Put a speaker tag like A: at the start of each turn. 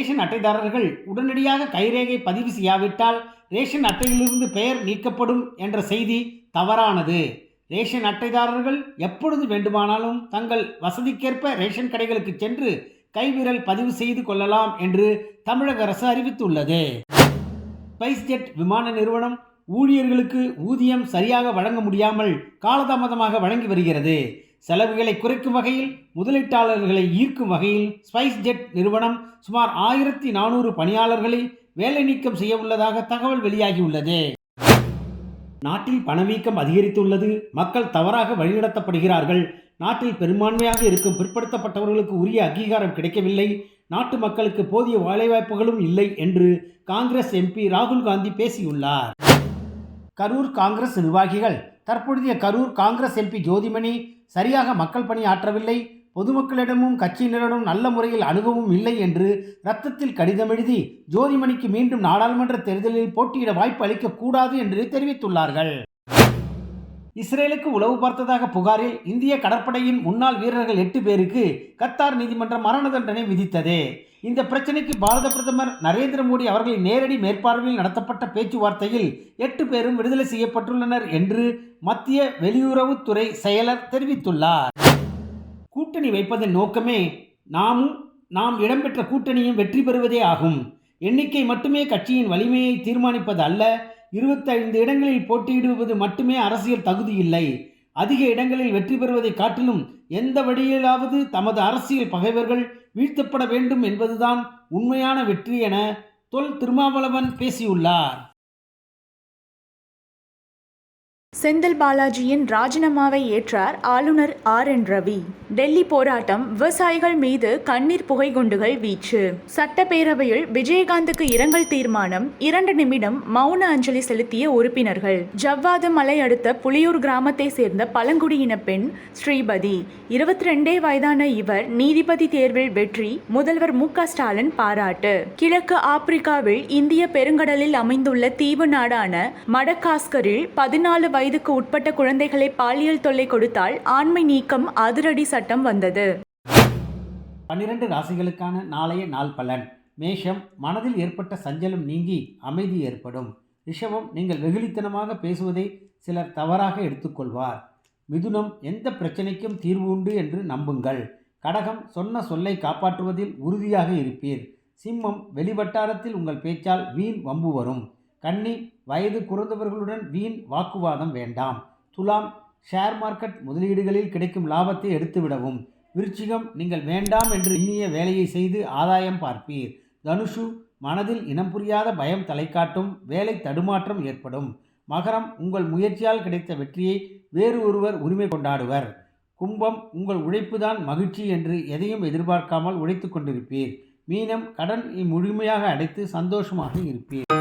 A: Ration அட்டைதாரர்கள் உடனடியாக கைரேகை பதிவு செய்யாவிட்டால் ரேஷன் அட்டையிலிருந்து பெயர் நீக்கப்படும் என்ற செய்தி தவறானது. ரேஷன் அட்டைதாரர்கள் எப்பொழுது வேண்டுமானாலும் தங்கள் வசதிக்கேற்ப ரேஷன் கடைகளுக்கு சென்று கைவிரல் பதிவு செய்து கொள்ளலாம் என்று தமிழக அரசு அறிவித்துள்ளது. ஸ்பைஸ்ஜெட் விமான நிறுவனம் ஊழியர்களுக்கு ஊதியம் சரியாக வழங்க முடியாமல் காலதாமதமாக வழங்கி வருகிறது. செலவுகளை குறைக்கும் வகையில் முதலீட்டாளர்களை ஈர்க்கும் வகையில் ஸ்பைஸ்ஜெட் நிறுவனம் சுமார் ஆயிரத்தி நானூறு பணியாளர்களை வேலை நீக்கம் செய்ய உள்ளதாக தகவல் வெளியாகியுள்ளது. நாட்டில் பணவீக்கம் அதிகரித்துள்ளது. மக்கள் தவறாக வழிநடத்தப்படுகிறார்கள். நாட்டில் பெரும்பான்மையாக இருக்கும் பிற்படுத்தப்பட்டவர்களுக்கு உரிய அங்கீகாரம் கிடைக்கவில்லை. நாட்டு மக்களுக்கு போதிய வேலைவாய்ப்புகளும் இல்லை என்று காங்கிரஸ் எம்பி ராகுல் காந்தி பேசியுள்ளார். கரூர் காங்கிரஸ் நிர்வாகிகள் தற்பொழுதைய கரூர் காங்கிரஸ் எம்பி ஜோதிமணி சரியாக மக்கள் பணி ஆற்றவில்லை. பொதுமக்களிடமும் கட்சியினரிடம் நல்ல முறையில் அணுகவும் இல்லை என்று ரத்தத்தில் கடிதம் எழுதி ஜோதிமணிக்கு மீண்டும் நாடாளுமன்ற தேர்தலில் போட்டியிட வாய்ப்பு அளிக்கக்கூடாது என்று தெரிவித்துள்ளார்கள். இஸ்ரேலுக்கு உளவு பார்த்ததாக புகாரில் இந்திய கடற்படையின் முன்னாள் வீரர்கள் எட்டு பேருக்கு கத்தார் நீதிமன்றம் மரண தண்டனை விதித்தது. இந்த பிரச்சனைக்கு பாரத பிரதமர் நரேந்திர மோடி அவர்களின் நேரடி மேற்பார்வையில் நடத்தப்பட்ட பேச்சுவார்த்தையில் எட்டு பேரும் விடுதலை செய்யப்பட்டுள்ளனர் என்று மத்திய வெளியுறவுத்துறை செயலர் தெரிவித்துள்ளார். கூட்டணி வைப்பதன் நோக்கமே நாமும் நாம் இடம்பெற்ற கூட்டணியும் வெற்றி பெறுவதே ஆகும். எண்ணிக்கை மட்டுமே கட்சியின் வலிமையை தீர்மானிப்பது அல்ல இருபத்தைந்து இடங்களில் போட்டியிடுவது மட்டுமே அரசியல் தகுதி இல்லை. அதிக இடங்களில் வெற்றி பெறுவதை காட்டிலும் எந்த வழியிலாவது தமது அரசியல் பகைவர்கள் வீழ்த்தப்பட வேண்டும் என்பதுதான் உண்மையான வெற்றி என தொல் திருமாவளவன் பேசியுள்ளார்.
B: செந்தில் பாலாஜியின் ராஜினாமாவை ஏற்றார் ஆளுநர் ஆர் என் ரவி. டெல்லி போராட்டம் விவசாயிகள் மீது கண்ணீர் புகை குண்டுகள் வீச்சு. சட்டப்பேரவையில் விஜயகாந்துக்கு இரங்கல் தீர்மானம் இரண்டு நிமிடம் மௌன அஞ்சலி செலுத்திய உறுப்பினர்கள். ஜவ்வாது மலை அடுத்த புலியூர் கிராமத்தை சேர்ந்த பழங்குடியின பெண் ஸ்ரீபதி. இருபத்தி ரெண்டே வயதான இவர் நீதிபதி தேர்வில் வெற்றி முதல்வர் மு ஸ்டாலின் பாராட்டு. கிழக்கு ஆப்பிரிக்காவில் இந்திய பெருங்கடலில் அமைந்துள்ள தீவு நாடான மடகாஸ்கரில் பதினாலு வயதுக்கு உட்பட்ட குழந்தைகளை பாலியல் தொல்லை கொடுத்தால் ஆண்மை நீக்கம் அதிரடி சட்டம் வந்தது.
A: பன்னிரண்டு ராசிகளுக்கான நாளைய நாள் பலன். மேஷம் மனதில் ஏற்பட்ட சஞ்சலம் நீங்கி அமைதி ஏற்படும். ரிஷபம் நீங்கள் வெகுளித்தனமாக பேசுவதை சிலர் தவறாக எடுத்துக்கொள்வார். மிதுனம் எந்த பிரச்சனைக்கும் தீர்வு உண்டு என்று நம்புங்கள். கடகம் சொன்ன சொல்லை காப்பாற்றுவதில் உறுதியாக இருப்பீர். சிம்மம் வெளிவட்டாரத்தில் உங்கள் பேச்சால் வீண் வம்பு வரும். கன்னி வயது குறைந்தவர்களுடன் வீண் வாக்குவாதம் வேண்டாம். துலாம் ஷேர் மார்க்கெட் முதலீடுகளில் கிடைக்கும் லாபத்தை எடுத்துவிடவும். விருச்சிகம் நீங்கள் வேண்டாம் என்று எண்ணிய வேலையை செய்து ஆதாயம் பார்ப்பீர். தனுஷு மனதில் இனம் புரியாத பயம் தலைக்காட்டும் வேலை தடுமாற்றம் ஏற்படும். மகரம் உங்கள் முயற்சியால் கிடைத்த வெற்றியை வேறு ஒருவர் உரிமை கொண்டாடுவர். கும்பம் உங்கள் உழைப்புதான் மகிழ்ச்சி என்று எதையும் எதிர்பார்க்காமல் உழைத்து கொண்டிருப்பீர். மீனம் கடன் முழுமையாக அடைத்து சந்தோஷமாக இருப்பீர்.